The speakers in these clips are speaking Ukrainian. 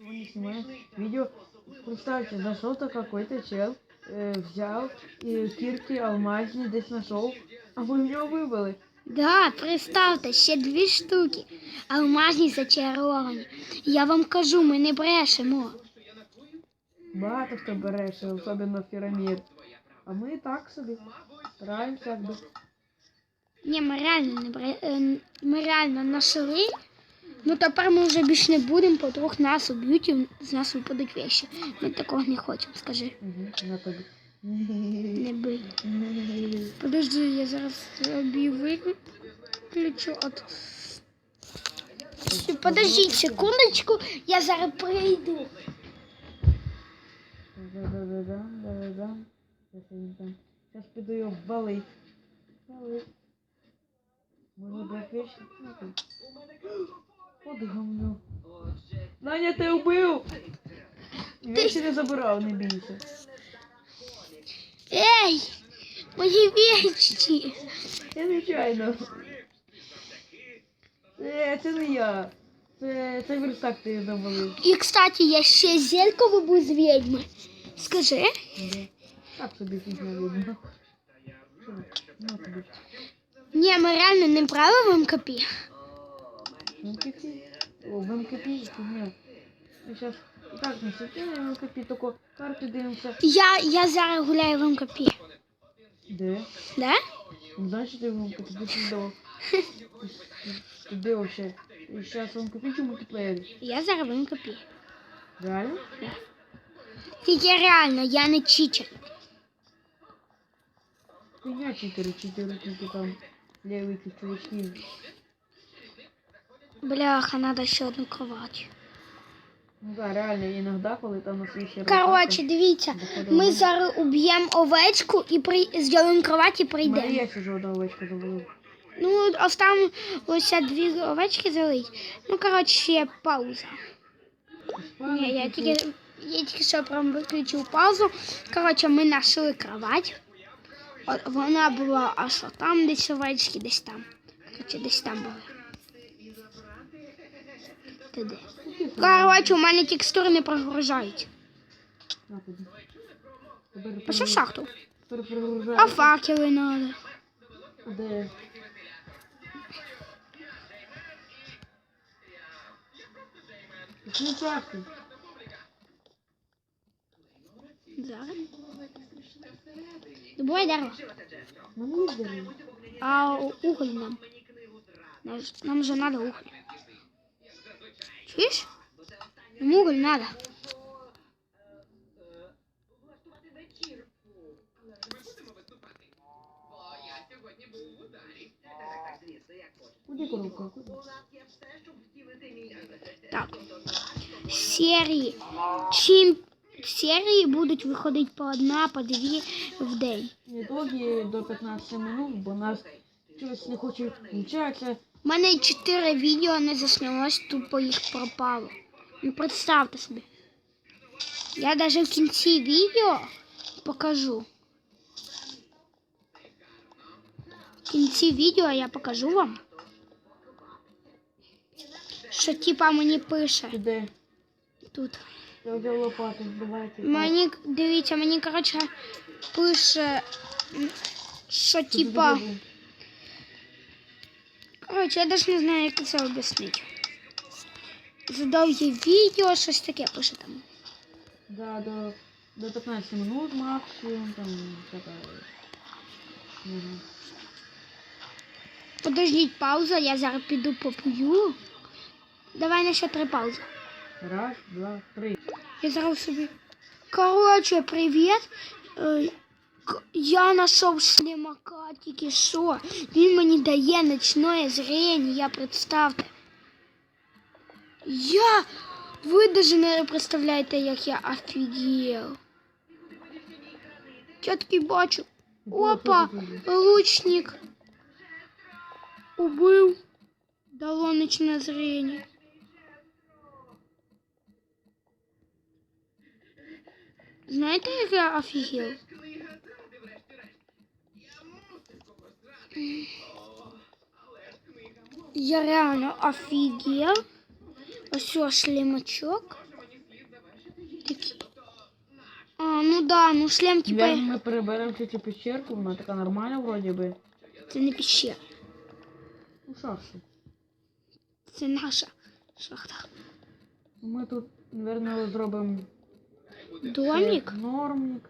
не снимаю видео. Представьте, зашел-то какой-то чел, э, взял и кирки алмазні десь нашел, а ви в нього вибили. Да, представте, ще дві штуки. Алмазні зачаровані. Я вам кажу, ми не брешемо. Багато хто бере, ще, особливо фірамір. А ми так собі стараємося якби. Ні, ми реально не бре... е, Ми реально нашли. Ну тепер ми вже більше не будемо, бо вдруг нас уб'ють і з нас випадуть вещі. Ми такого не хочемо, скажи. Угу, на тобі. Не бий. Подожди, я зараз собі виключу от. Подождіть секундочку, я зараз прийду. Да-да-да-да, да-да-да. Щас він там. Зараз піду його валить. Валить. Може брати вещи? Ну, ти. От говно. Наня, ти вбив! Вещи не забирав, не бійся. Ей! Мої вещі! Я звичайно. Е, це не я. Це, це верстак ти завалив. І, кстати, я ще зелько вибув з відьми. Скажи. Так собі фігня видно. Ну. Ні, ми реально не брали в МКП. В О, в МКП фігня. Ми зараз і так не сидимо в МКП, тільки карти дивимося. Я, я зараз гуляю в МКП. Де? Да? Не знаєш, що ти в МКП? Ти чудово. Ти вообще? І зараз в МКП чи в мультиплеєрі? Я зараз в МКП. Реально? Тільки реально, я не читер. Фігня читери, читери тільки там ліві чувачки. Бляха, надо ще одну кровать. Ну да, реально, іноді, коли там на свій Коротше, дивіться, ми зараз уб'ємо овечку і при... зробимо кровать і прийдемо. Марія сижу одна овечка завалила. Ну, остануться дві овечки залить. Ну, коротше, пауза. Ні, я тільки, я тільки що прям виключив паузу. Коротше, ми знайшли кровать. От вона була аж там десь овечки, десь там. Коротше, десь там були. Ти де? Коротше, у мене текстури не прогружають. Пішов в шахту. А факели надо. Де? Зараз. Добувай дерево. А уголь. Нам Нам же надо уголь. Чуешь? Нам уголь надо. Куди коробка? Так. Серії. Чим серії будуть виходити по одна, по дві в день. Ітоги до 15 минут, бо нас щось не хоче включатися. У мене чотири відео не заснялось, тупо їх пропало. Ну представте собі. Я навіть в кінці відео покажу. В кінці відео я покажу вам. Що типа мені пише Де? тут. Лопату, збивайте. Мені дивіться, мені коротше пише, що типа. Коротше, я навіть не знаю, як це об'яснити. Задав їй відео, щось таке пише там. Да, до, до 15 минут максимум, там, така... Угу. Подождіть пауза, я зараз піду поп'ю. Давай на ще три паузи. Раз, два, три. Я зараз собі. Коротше, привіт. Е, к- Я знайшов шлемака, тільки що. Він мені дає ночне зрення, представте. Я. Ви даже не представляєте, як я офігел. Я такий бачу. Опа, лучник. Убив. Дало ночне зрення. Знаєте, як я офігел? Я реально офігел. Ось ось шлемачок. такий. А, ну да, ну шлем типа. Наверно, ми переберемо цю цю пещерку, вона така нормальна вроді би. Це не піщера. Ну шахту. Це наша шахта. Ми тут, наверное, зробимо Домик? нормник.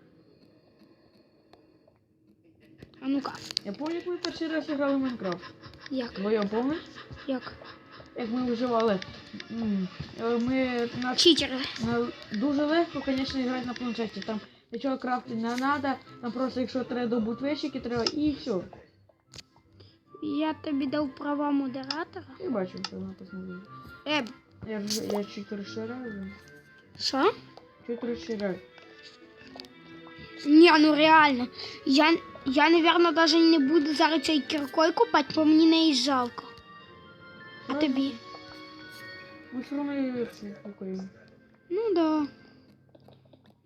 Ну-ка, Я пам'ятаю, як ми перший раз грали в Майнкрафт. як? Твоє пам'ятаєш? Як? Як ми виживали. М, е, Ми на, Читери. на дуже легко, звісно, грати на планшеті. Там нічого крафти не треба, там просто якщо треба добути вещики, треба і все. Я тобі дав права модератора. Я бачу, що написано. було. Е, Я, вже- я чуть розширяю. що? Чуть розширяю. Ні, ну реально. Я, я, наверное, даже не буду зараз цей кіркою купати, бо мені неї жалко. А тобі? Ми все одно її слухаємо. Ну да.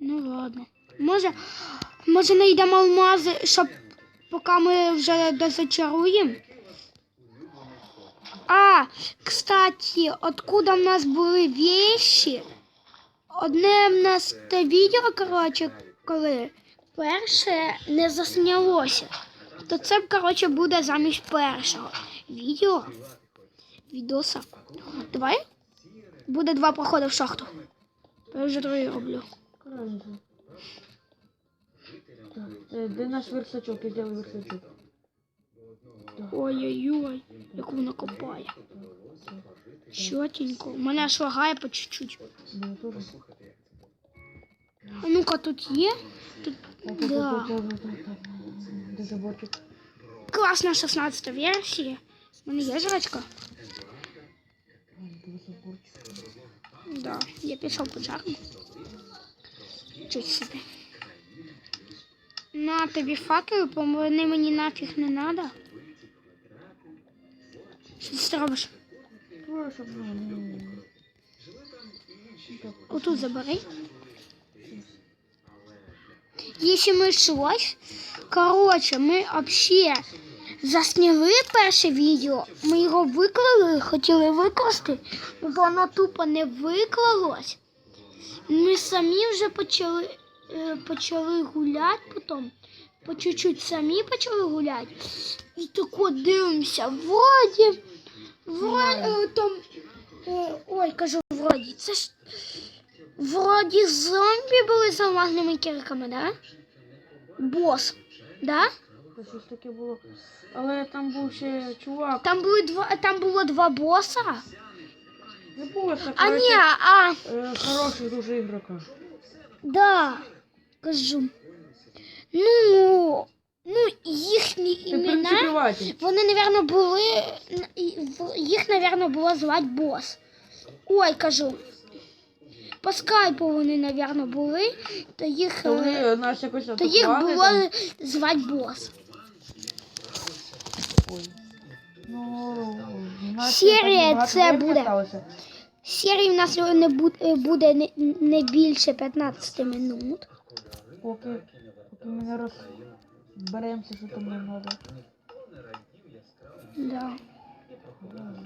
Ну ладно. Може, може знайдемо алмази, щоб поки ми вже дозачаруємо. А, кстати, откуда в нас були вещи? Одне в нас те відео, коротше, коли перше не заснялося. То це, коротше, буде замість першого відео. Відоса. Давай. Буде два проходи в шахту. Я вже другий роблю. Е, де наш версачок? Я версачок. Ой-ой-ой, як вона копає. Чотенько. У мене аж лагає по чуть-чуть. А ну-ка тут є. Тут Да. класна 16 версія. У мене є жрачка. Да, я пішов по чарму. Чуть собі. На тобі факели, бо вони мені нафіг не треба. Що ти робиш? Отут забери. Якщо ми щось, коротше, ми взагалі засняли перше відео, ми його виклали, хотіли викласти, бо воно тупо не виклалось. Ми самі вже почали, е, почали гуляти потім, по чуть-чуть самі почали гуляти. І тако дивимося, вроді, вроді, е, там, е, ой, кажу, вроді, це ж Вроді зомбі були з алмазними кірками, да? Бос, да? Та щось таке було. Але там був ще чувак. Там були два, там було два боса. Не було це, А ні, коротше, а, е, хороший дуже ігрока. да, кажу. Ну, ну їхні Ти імена, принципіватель. вони, напевно, були, н- і в- їх, напевно, було звати бос. Ой, кажу. По скайпу вони, напевно, були, то їх, То е, вони нас якось то їх атакували було там. звати бос. Ой. Ну, нас багато це буде. сталося. Серії в нас не буде, буде не, не більше 15 минут. Поки, поки ми не розберемося, що там нам треба. Да. Раз,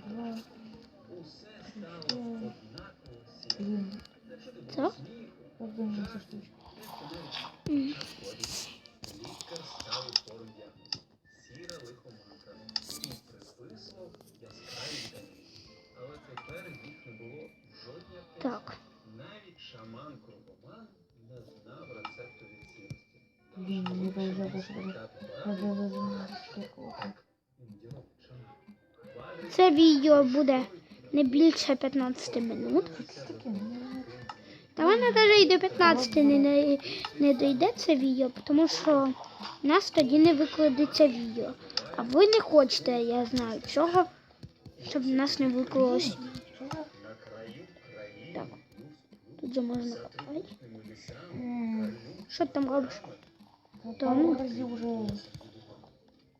Це відео буде не більше 15 минут. Та вона навіть і до 15 не, не, не дійде це відео, тому що в нас тоді не викладеться відео. А ви не хочете, я знаю чого, щоб в нас не викладалось. Так. Тут же можна копати. Що ти там робиш? Там.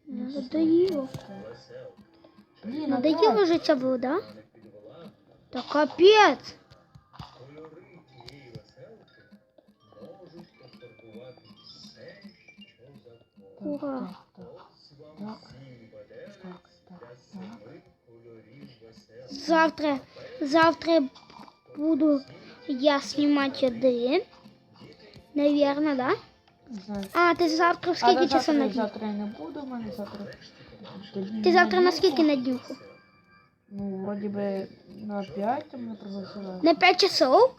Надоїло. Блін, Надоїло вже ця вода? Та капець. Ура. Завтра, завтра буду я знімати один. Навірно, да? А, ти завтра А скільки до часу на завтра, завтра я не буду, у мене завтра. Ти завтра на скільки на днюху? Ну, вроді би на 5 там мене пригласила. На 5 часов?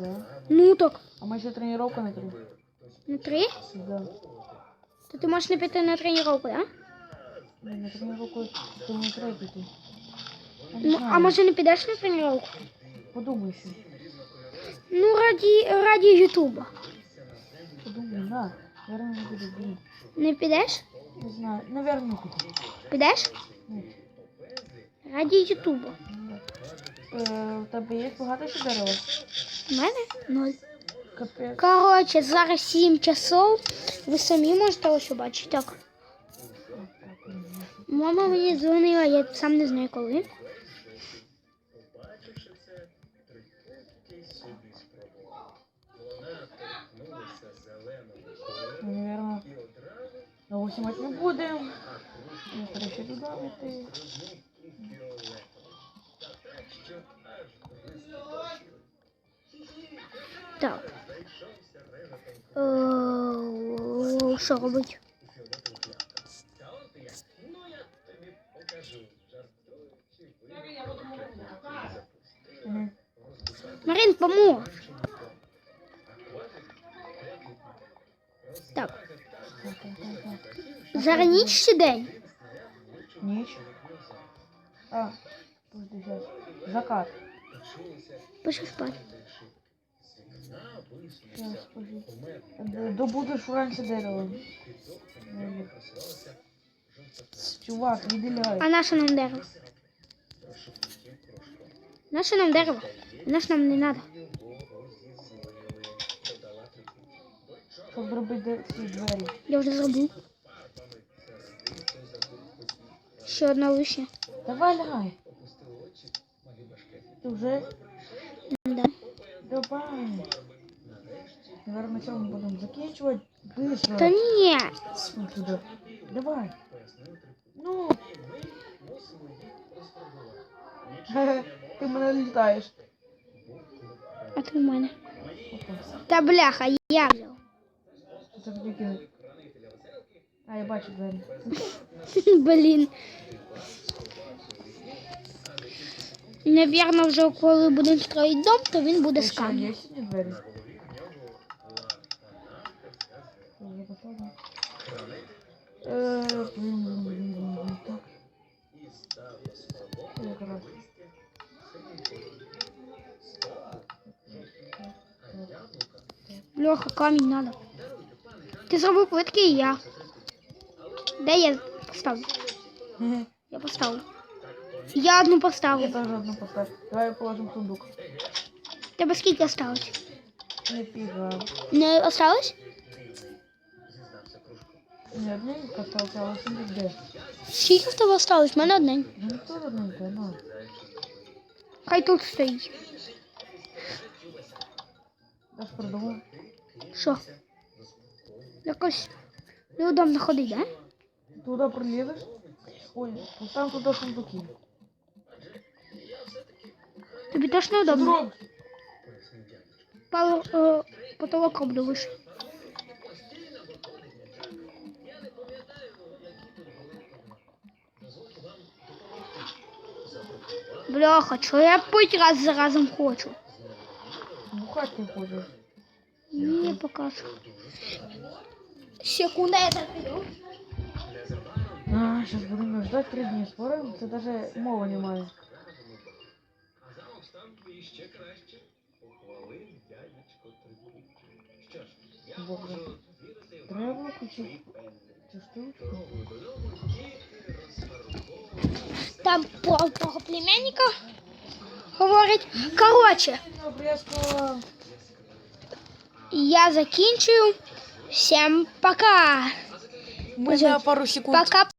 Да. Ну так. А ми ще тренування на 3. На 3? Да. То ти можеш не піти на тренування, да? Ні, на тренування то не треба піти. Я не Ну, а може не підеш на тренування? Подумай ще. Ну, раді, раді Ютуба. Подумай, на. Наверное, не буду. Не підеш? Не знаю. Наверное, куда. Підеш? Ні. Раді Ютуба. Е, у тебе є багато ще дерева? У мене ноль. Капець. Коротше, зараз 7 часов. Ви самі можете ось бачити. Так. Мама мені дзвонила, я сам не знаю коли. На 8 не будемо. Я короче додам іти. Так. Е, Що робить? Марин, помог. Зараз ніч чи день? Ніч. А, подожди, сейчас. Закат. Пиши спати. Сейчас, подожди. Добудеш вранці дерево. Чувак, відділяй. А наше нам дерево? Наше нам дерево? Наше нам не треба. Щоб зробити ці двері. Я вже зробив. Ще одна лише. Давай лягай. Ти вже? Да. Давай. Наверное, на цьому будемо закінчувати. Быстро. Та ні. Ось сюди. Давай. Ну. Ти мене літаєш. А ти в мене. Опа. Та бляха, я взяв. Це тільки. А, я бачу двері. Блін. Навірно, вже коли будемо строїти дом, то він буде з камня. Льоха, камінь надо. Ти зробив плитки і я. Де я поставлю? Я поставлю. Я одну Я поставлю. одну поставлю. Давай положимо в сундук. Тебе скільки осталось? Не пігав. Не осталось? Не одненько осталося, але сундук де? Скільки в тебе осталось? У мене. Ну, не то одненько, ну. Хай тут стоїть. Я ж придумав. Що? Якось неудобно ходити, да? Туди прилізеш? Ой, постав туди сундуки. Тобі теж Що ти неудобно. робиш? Пал, е, потолок обдивиш. Бляха, чого я пить раз за разом хочу? Бухать ти хочеш. Ні, поки що. Секунда, я так піду. А, сейчас будемо ждать три дні. Спорим, це даже мови немає. Боже. Треба включити цю штучку. Там про того племянника говорить. Коротше, Обрезка. я закінчую. Всім пока. Ми на пару секунд. Пока.